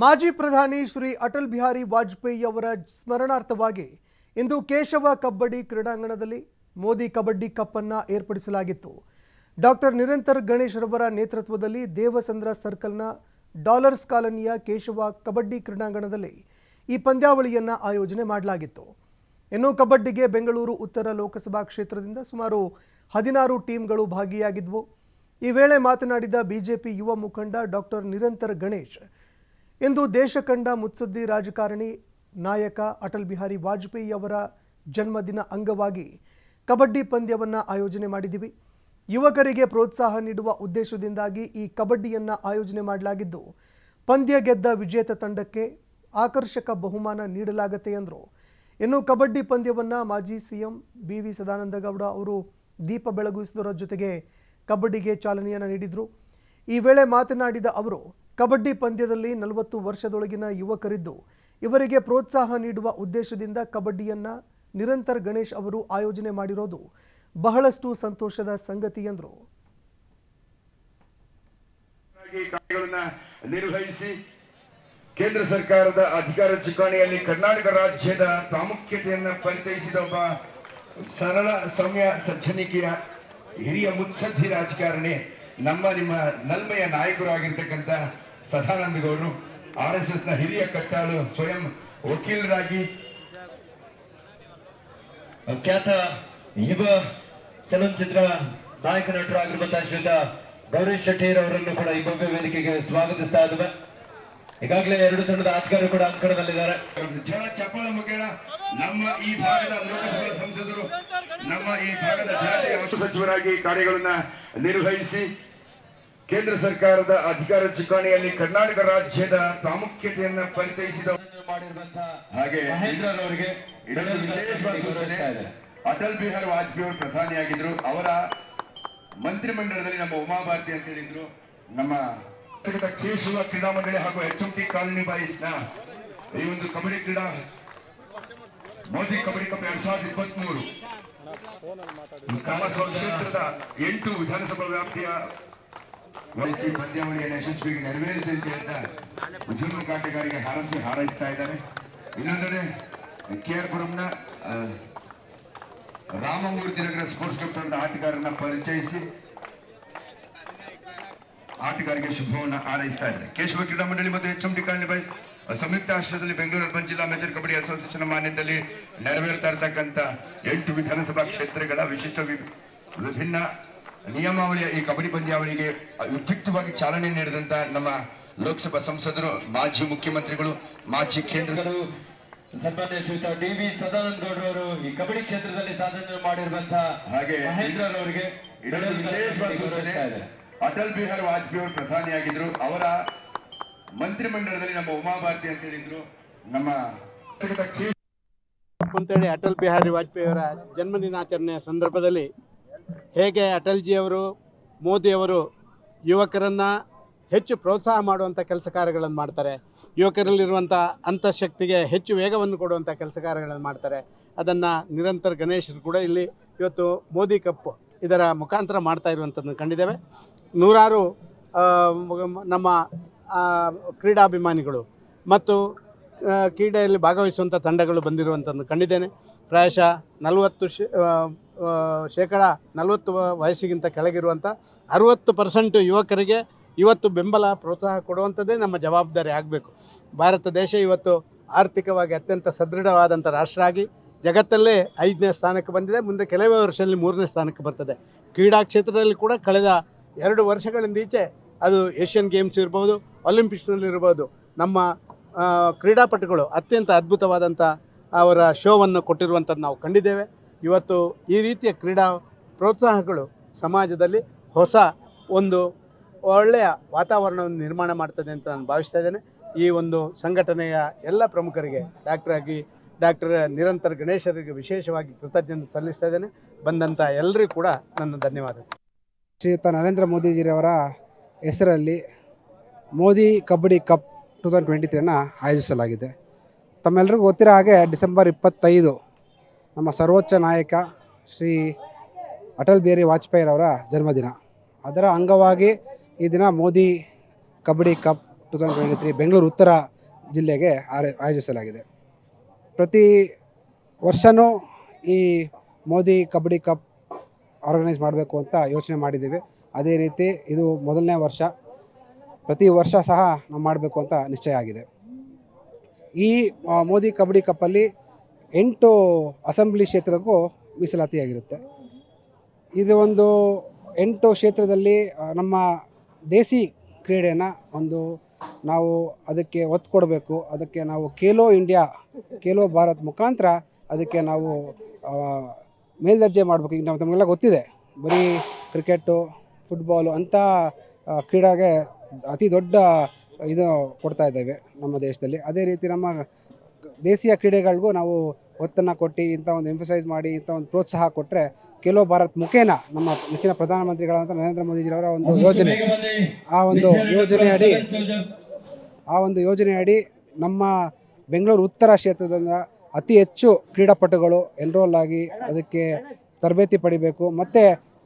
ಮಾಜಿ ಪ್ರಧಾನಿ ಶ್ರೀ ಅಟಲ್ ಬಿಹಾರಿ ವಾಜಪೇಯಿ ಅವರ ಸ್ಮರಣಾರ್ಥವಾಗಿ ಇಂದು ಕೇಶವ ಕಬಡ್ಡಿ ಕ್ರೀಡಾಂಗಣದಲ್ಲಿ ಮೋದಿ ಕಬಡ್ಡಿ ಕಪ್ ಅನ್ನ ಏರ್ಪಡಿಸಲಾಗಿತ್ತು. ಡಾಕ್ಟರ್ ನಿರಂತರ ಗಣೇಶ್ ರವರ ನೇತೃತ್ವದಲ್ಲಿ ದೇವಸಂದ್ರ ಸರ್ಕಲ್ನ ಡಾಲರ್ಸ್ ಕಾಲನಿಯ ಕೇಶವ ಕಬಡ್ಡಿ ಕ್ರೀಡಾಂಗಣದಲ್ಲಿ ಈ ಪಂದ್ಯಾವಳಿಯನ್ನು ಆಯೋಜನೆ ಮಾಡಲಾಗಿತ್ತು. ಇನ್ನು ಕಬಡ್ಡಿಗೆ ಬೆಂಗಳೂರು ಉತ್ತರ ಲೋಕಸಭಾ ಕ್ಷೇತ್ರದಿಂದ ಸುಮಾರು ಹದಿನಾರು ಟೀಮ್ಗಳು ಭಾಗಿಯಾಗಿದ್ವು. ಈ ವೇಳೆ ಮಾತನಾಡಿದ ಬಿಜೆಪಿ ಯುವ ಮುಖಂಡ ಡಾಕ್ಟರ್ ನಿರಂತರ ಗಣೇಶ್ ಇಂದು ದೇಶ ಕಂಡ ಮುತ್ಸದ್ದಿ ರಾಜಕಾರಣಿ ನಾಯಕ ಅಟಲ್ ಬಿಹಾರಿ ವಾಜಪೇಯಿ ಅವರ ಜನ್ಮದಿನ ಅಂಗವಾಗಿ ಕಬಡ್ಡಿ ಪಂದ್ಯವನ್ನು ಆಯೋಜನೆ ಮಾಡಿದ್ದೀವಿ. ಯುವಕರಿಗೆ ಪ್ರೋತ್ಸಾಹ ನೀಡುವ ಉದ್ದೇಶದಿಂದಾಗಿ ಈ ಕಬಡ್ಡಿಯನ್ನು ಆಯೋಜನೆ ಮಾಡಲಾಗಿದ್ದು, ಪಂದ್ಯ ಗೆದ್ದ ವಿಜೇತ ತಂಡಕ್ಕೆ ಆಕರ್ಷಕ ಬಹುಮಾನ ನೀಡಲಾಗುತ್ತೆ ಎಂದರು ಇನ್ನು ಕಬಡ್ಡಿ ಪಂದ್ಯವನ್ನು ಮಾಜಿ ಸಿಎಂ ಬಿ ವಿ ಸದಾನಂದಗೌಡ ಅವರು ದೀಪ ಬೆಳಗಿಸುವುದರ ಜೊತೆಗೆ ಕಬಡ್ಡಿಗೆ ಚಾಲನೆಯನ್ನು ನೀಡಿದರು. ಈ ವೇಳೆ ಮಾತನಾಡಿದ ಅವರು ಕಬಡ್ಡಿ ಪಂದ್ಯದಲ್ಲಿ ನಲವತ್ತು ವರ್ಷದೊಳಗಿನ ಯುವಕರಿದ್ದು ಇವರಿಗೆ ಪ್ರೋತ್ಸಾಹ ನೀಡುವ ಉದ್ದೇಶದಿಂದ ಕಬಡ್ಡಿಯನ್ನು ನಿರಂತರ ಗಣೇಶ್ ಅವರು ಆಯೋಜನೆ ಮಾಡಿರೋದು. ಬಹಳಷ್ಟು ಸಂತೋಷದ ಸಂಗತಿ ಎಂದರು. ನಿರ್ವಹಿಸಿ ಕೇಂದ್ರ ಸರ್ಕಾರದ ಅಧಿಕಾರ ಚುಕಾಣಿಯಲ್ಲಿ ಕರ್ನಾಟಕ ರಾಜ್ಯದ ಪ್ರಾಮುಖ್ಯತೆಯನ್ನ ಪರಿಚಯಿಸಿದ ಒಬ್ಬ ಸರಳ, ಸೌಮ್ಯ ಸಜ್ಜನಿಕೆಯ ಹಿರಿಯ ಮುತ್ಸದ್ದಿ ರಾಜಕಾರಣಿ, ನಮ್ಮ ನಿಮ್ಮ ನಲ್ಮೆಯ ನಾಯಕರು ಆಗಿರ್ತಕ್ಕಂಥ ಸದಾನಂದ ಗೌಡರು ಆರ್ ಎಸ್ ಎಸ್ನ ಹಿರಿಯ ಕಟ್ಟಾಳು ಸ್ವಯಂ ವಕೀಲರಾಗಿ. ಖ್ಯಾತ ಯುವ ಚಲನಚಿತ್ರ ನಾಯಕ ನಟರು ಆಗಿರುವಂತಹ ಶ್ರೀತ ಗೌರೀಶ್ ಶೆಟ್ಟಿರ್ ಅವರನ್ನು ಕೂಡ ಈ ಭವ್ಯ ವೇದಿಕೆಗೆ ಸ್ವಾಗತಿಸ್ತಾ ಇದ್ದೇವೆ. ಈಗಾಗಲೇ ಎರಡು ತಂಡದ ಅಧಿಕಾರಿ ಕೂಡ ಅಂಕಣದಲ್ಲಿದ್ದಾರೆ. ಜನ ಚಪ್ಪಳ ಮುಖೇನ ನಮ್ಮ ಈ ಭಾಗದ ಲೋಕಸಭಾ ಸಂಸದರು ನಮ್ಮ ಈ ಭಾಗದ ಜಾತಿ ಸಚಿವರಾಗಿ ಕಾರ್ಯಗಳನ್ನ ನಿರ್ವಹಿಸಿ ಕೇಂದ್ರ ಸರ್ಕಾರದ ಅಧಿಕಾರ ಚುಕ್ಕಾಣಿಯಲ್ಲಿ ಕರ್ನಾಟಕ ರಾಜ್ಯದ ಪ್ರಾಮುಖ್ಯತೆಯನ್ನ ಪರಿಚಯಿಸಿದ ಹಾಗೆ ಅವರಿಗೆ ವಿಶೇಷವಾದ ಸೂಚನೆ ಅಟಲ್ ಬಿಹಾರಿ ವಾಜಪೇಯಿ ಅವರು ಪ್ರಧಾನಿಯಾಗಿದ್ರು. ಅವರ ಮಂತ್ರಿಮಂಡಲದಲ್ಲಿ ನಮ್ಮ ಉಮಾಭಾರತಿ ಅಂತ ಹೇಳಿದ್ರು. ನಮ್ಮ ಕೇಶವ ಕ್ರೀಡಾ ಮಂಡಳಿ ಹಾಗೂ ಎಚ್ ಎಂ ಟಿ ಕಾಲೋನಿ ಬಾಯಿಸ್ನ ಈ ಒಂದು ಕಬಡ್ಡಿ ಕ್ರೀಡಾ ಮೋದಿ ಕಬಡ್ಡಿ ಕಪ್ ಎರಡ್ ಸಾವಿರದ ಇಪ್ಪತ್ತ್ ಮೂರು ಕಾಮಸ್ವಾಮಿ ಕ್ಷೇತ್ರದ ಎಂಟು ವಿಧಾನಸಭಾ ವ್ಯಾಪ್ತಿಯ ವಹಿಸಿ ಪಂದ್ಯಾವಳಿಯನ್ನು ಯಶಸ್ವಿಗೆ ನೆರವೇರಿಸಿ ಅಂತ ಉದ್ಯಮ ಕಾಟಗಾರಿಗೆ ಹಾರಸಿ ಹಾರೈಸ್ತಾ ಇದ್ದಾರೆ. ಇನ್ನೊಂದೆಡೆ ಕೆ ಆರ್ ಪುರಂನ ರಾಮಮೂರ್ತಿ ನಗರ ಸ್ಪೋರ್ಟ್ಸ್ ಕ್ಲಬ್ ತಂಡದ ಆಟಗಾರರನ್ನ ಪರಿಚಯಿಸಿ ಆಟಗಾರಿಗೆ ಶುಭವನ್ನು ಹಾರೈಸ್ತಾ ಇದ್ದಾರೆ. ಕೇಶವ ಕ್ರೀಡಾ ಮಂಡಳಿ ಮತ್ತು H M T colony boys, ಸಂಯುಕ್ತ ಆಶ್ರಯದಲ್ಲಿ ಬೆಂಗಳೂರು ಅರ್ಬನ್ ಜಿಲ್ಲಾ ಮೇಜರ್ ಕಬಡ್ಡಿ ಅಸೋಸಿಯೇಷನ್ ಮಾನ್ಯದಲ್ಲಿ ನೆರವೇರ್ತಾ ಇರತಕ್ಕಂಥ ಎಂಟು ವಿಧಾನಸಭಾ ಕ್ಷೇತ್ರಗಳ ವಿಶಿಷ್ಟ ವಿಭಿನ್ನ ನಿಯಮಾವಳಿಯ ಈ ಕಬಡ್ಡಿ ಪಂದ್ಯಾವಳಿಗೆ ಉದ್ಯುಕ್ತವಾಗಿ ಚಾಲನೆ ನೀಡಿದಂತ ನಮ್ಮ ಲೋಕಸಭಾ ಸಂಸದರು ಮಾಜಿ ಮುಖ್ಯಮಂತ್ರಿಗಳು ಮಾಜಿ ಕೇಂದ್ರ ಗಳು ಸನ್ಮಾನ್ಯ ಶ್ರೀಯುತ ಡಿ ವಿ ಸದಾನಂದ ಗೌಡರು ಅವರು ಈ ಕಬಡ್ಡಿ ಕ್ಷೇತ್ರದಲ್ಲಿ ಸಾಧನೆ ಮಾಡಿರುವಂತಹ ಹಾಗೆ ಮಹೇಂದ್ರ ಅವರಿಗೆ ಇದೊಂದು ವಿಶೇಷವಾದ ಸೂಚನೆ ಅಟಲ್ ಬಿಹಾರಿ ವಾಜಪೇಯಿ ಅವರು ಪ್ರಧಾನಿಯಾಗಿದ್ರು ಅವರ ಮಂತ್ರಿಮಂಡಲದಲ್ಲಿ ನಮ್ಮ ಉಮಾಭಾರತಿ ಅಂತ ಹೇಳಿದ್ರು. ನಮ್ಮ ಅಂತೇಳಿ ಅಟಲ್ ಬಿಹಾರಿ ವಾಜಪೇಯಿ ಅವರ ಜನ್ಮದಿನಾಚರಣೆಯ ಸಂದರ್ಭದಲ್ಲಿ ಹೇಗೆ ಅಟಲ್ಜಿಯವರು ಮೋದಿಯವರು ಯುವಕರನ್ನು ಹೆಚ್ಚು ಪ್ರೋತ್ಸಾಹ ಮಾಡುವಂಥ ಕೆಲಸ ಕಾರ್ಯಗಳನ್ನು ಮಾಡ್ತಾರೆ ಯುವಕರಲ್ಲಿರುವಂಥ ಅಂತಃಶಕ್ತಿಗೆ ಹೆಚ್ಚು ವೇಗವನ್ನು ಕೊಡುವಂಥ ಕೆಲಸ ಕಾರ್ಯಗಳನ್ನು ಮಾಡ್ತಾರೆ, ಅದನ್ನು ನಿರಂತರ ಗಣೇಶರು ಕೂಡ ಇಲ್ಲಿ ಇವತ್ತು ಮೋದಿ ಕಪ್ ಇದರ ಮುಖಾಂತರ ಮಾಡ್ತಾ ಇರುವಂಥದ್ದನ್ನು ಕಂಡಿದ್ದೇವೆ. ನೂರಾರು ನಮ್ಮ ಕ್ರೀಡಾಭಿಮಾನಿಗಳು ಮತ್ತು ಕ್ರೀಡೆಯಲ್ಲಿ ಭಾಗವಹಿಸುವಂಥ ತಂಡಗಳು ಬಂದಿರುವಂಥದ್ದು ಕಂಡಿದ್ದೇನೆ. ಪ್ರಾಯಶಃ ನಲವತ್ತು ಶ ಶೇಕಡ ನಲವತ್ತು ವಯಸ್ಸಿಗಿಂತ ಕೆಳಗಿರುವಂಥ ಅರುವತ್ತು ಪರ್ಸೆಂಟ್ ಯುವಕರಿಗೆ ಇವತ್ತು ಬೆಂಬಲ ಪ್ರೋತ್ಸಾಹ ಕೊಡುವಂಥದ್ದೇ ನಮ್ಮ ಜವಾಬ್ದಾರಿ ಆಗಬೇಕು. ಭಾರತ ದೇಶ ಇವತ್ತು ಆರ್ಥಿಕವಾಗಿ ಅತ್ಯಂತ ಸದೃಢವಾದಂಥ ರಾಷ್ಟ್ರ ಆಗಿ ಜಗತ್ತಲ್ಲೇ ಐದನೇ ಸ್ಥಾನಕ್ಕೆ ಬಂದಿದೆ. ಮುಂದೆ ಕೆಲವೇ ವರ್ಷದಲ್ಲಿ ಮೂರನೇ ಸ್ಥಾನಕ್ಕೆ ಬರ್ತದೆ. ಕ್ರೀಡಾ ಕ್ಷೇತ್ರದಲ್ಲಿ ಕೂಡ ಕಳೆದ ಎರಡು ವರ್ಷಗಳಿಂದ ಈಚೆ ಅದು ಏಷ್ಯನ್ ಗೇಮ್ಸ್ ಇರ್ಬೋದು ಒಲಿಂಪಿಕ್ಸ್ನಲ್ಲಿರ್ಬೋದು ನಮ್ಮ ಕ್ರೀಡಾಪಟುಗಳು ಅತ್ಯಂತ ಅದ್ಭುತವಾದಂಥ ಅವರ ಶೋವನ್ನು ಕೊಟ್ಟಿರುವಂಥದ್ದು ನಾವು ಕಂಡಿದ್ದೇವೆ. ಇವತ್ತು ಈ ರೀತಿಯ ಕ್ರೀಡಾ ಪ್ರೋತ್ಸಾಹಗಳು ಸಮಾಜದಲ್ಲಿ ಹೊಸ ಒಂದು ಒಳ್ಳೆಯ ವಾತಾವರಣವನ್ನು ನಿರ್ಮಾಣ ಮಾಡ್ತದೆ ಅಂತ ನಾನು ಭಾವಿಸ್ತಾ ಇದ್ದೇನೆ. ಈ ಒಂದು ಸಂಘಟನೆಯ ಎಲ್ಲ ಪ್ರಮುಖರಿಗೆ, ಡಾಕ್ಟರ್ ಆಗಿ ಡಾಕ್ಟರ್ ನಿರಂತರ ಗಣೇಶರಿಗೆ ವಿಶೇಷವಾಗಿ ಕೃತಜ್ಞತೆ ಸಲ್ಲಿಸ್ತಾ ಇದ್ದೇನೆ. ಬಂದಂಥ ಎಲ್ಲರಿಗೂ ಕೂಡ ನನ್ನ ಧನ್ಯವಾದಗಳು. ಶ್ರೀಯುತ ನರೇಂದ್ರ ಮೋದಿಜಿರವರ ಹೆಸರಲ್ಲಿ Modi kabaddi cup two thousand twenty ತ್ರೀನ ಆಯೋಜಿಸಲಾಗಿದೆ. ತಮ್ಮೆಲ್ಲರಿಗೂ ಗೊತ್ತಿರೋ ಹಾಗೆ ಡಿಸೆಂಬರ್ ಇಪ್ಪತ್ತೈದು ನಮ್ಮ ಸರ್ವೋಚ್ಚ ನಾಯಕ ಶ್ರೀ ಅಟಲ್ ಬಿಹಾರಿ ವಾಜಪೇಯಿರವರ ಜನ್ಮದಿನ. ಅದರ ಅಂಗವಾಗಿ ಈ ದಿನ Modi kabaddi cup two thousand twenty three Bengaluru ಉತ್ತರ ಜಿಲ್ಲೆಗೆ ಆಯೋಜಿಸಲಾಗಿದೆ. ಪ್ರತಿ ವರ್ಷವೂ ಈ ಮೋದಿ ಕಬಡ್ಡಿ ಕಪ್ ಆರ್ಗನೈಸ್ ಮಾಡಬೇಕು ಅಂತ ಯೋಚನೆ ಮಾಡಿದ್ದೀವಿ. ಅದೇ ರೀತಿ ಇದು ಮೊದಲನೇ ವರ್ಷ. ಪ್ರತಿ ವರ್ಷ ಸಹ ನಾವು ಮಾಡಬೇಕು ಅಂತ ನಿಶ್ಚಯ ಆಗಿದೆ. ಈ ಮೋದಿ ಕಬಡ್ಡಿ ಕಪ್ಪಲ್ಲಿ ಎಂಟು ಅಸೆಂಬ್ಲಿ ಕ್ಷೇತ್ರಕ್ಕೂ ಮೀಸಲಾತಿಯಾಗಿರುತ್ತೆ. ಇದು ಒಂದು ಎಂಟು ಕ್ಷೇತ್ರದಲ್ಲಿ ನಮ್ಮ ದೇಸಿ ಕ್ರೀಡೆನ ಒಂದು ನಾವು ಅದಕ್ಕೆ ಒತ್ತು ಕೊಡಬೇಕು. ಅದಕ್ಕೆ ನಾವು ಖೇಲೋ ಇಂಡಿಯಾ, ಖೇಲೋ ಭಾರತ್ ಮುಖಾಂತರ ಅದಕ್ಕೆ ನಾವು ಮೇಲ್ದರ್ಜೆ ಮಾಡಬೇಕು. ಈಗ ನಾವು ತಮಗೆಲ್ಲ ಗೊತ್ತಿದೆ, ಬರೀ ಕ್ರಿಕೆಟು, ಫುಟ್ಬಾಲು ಅಂಥ ಕ್ರೀಡೆಗೆ ಅತಿ ದೊಡ್ಡ ಇದು ಕೊಡ್ತಾ ಇದ್ದೇವೆ ನಮ್ಮ ದೇಶದಲ್ಲಿ. ಅದೇ ರೀತಿ ನಮ್ಮ ದೇಶೀಯ ಕ್ರೀಡೆಗಳಿಗೂ ನಾವು ಒತ್ತನ್ನು ಕೊಟ್ಟು ಇಂಥ ಒಂದು ಎಂಫಸೈಸ್ ಮಾಡಿ ಇಂಥ ಒಂದು ಪ್ರೋತ್ಸಾಹ ಕೊಟ್ಟರೆ ಕೆಲೋ ಭಾರತ್ ಮುಖೇನ ನಮ್ಮ ನೆಚ್ಚಿನ ಪ್ರಧಾನಮಂತ್ರಿಗಳಾದಂಥ ನರೇಂದ್ರ ಮೋದಿಜಿರವರ ಒಂದು ಯೋಜನೆ. ಆ ಒಂದು ಯೋಜನೆ ಅಡಿ ಆ ಒಂದು ಯೋಜನೆ ಅಡಿ ನಮ್ಮ ಬೆಂಗಳೂರು ಉತ್ತರ ಕ್ಷೇತ್ರದಿಂದ ಅತಿ ಹೆಚ್ಚು ಕ್ರೀಡಾಪಟುಗಳು ಎನ್ರೋಲ್ ಆಗಿ ಅದಕ್ಕೆ ತರಬೇತಿ ಪಡಿಬೇಕು. ಮತ್ತು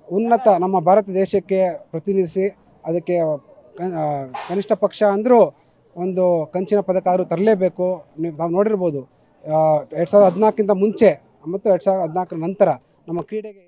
ಉನ್ನತ ನಮ್ಮ ಭಾರತ ದೇಶಕ್ಕೆ ಪ್ರತಿನಿಧಿಸಿ ಅದಕ್ಕೆ ಕನಿಷ್ಠ ಪಕ್ಷ ಅಂದರೂ ಒಂದು ಕಂಚಿನ ಪದಕ ಆದರೂ ತರಲೇಬೇಕು. ನೀವು ನಾವು ನೋಡಿರ್ಬೋದು ಎರಡು ಸಾವಿರದ ಹದಿನಾಲ್ಕಿಂತ ಮುಂಚೆ, ಮತ್ತು ಎರಡು ಸಾವಿರದ ಹದಿನಾಲ್ಕರ ನಂತರ ನಮ್ಮ ಕ್ರೀಡೆಗೆ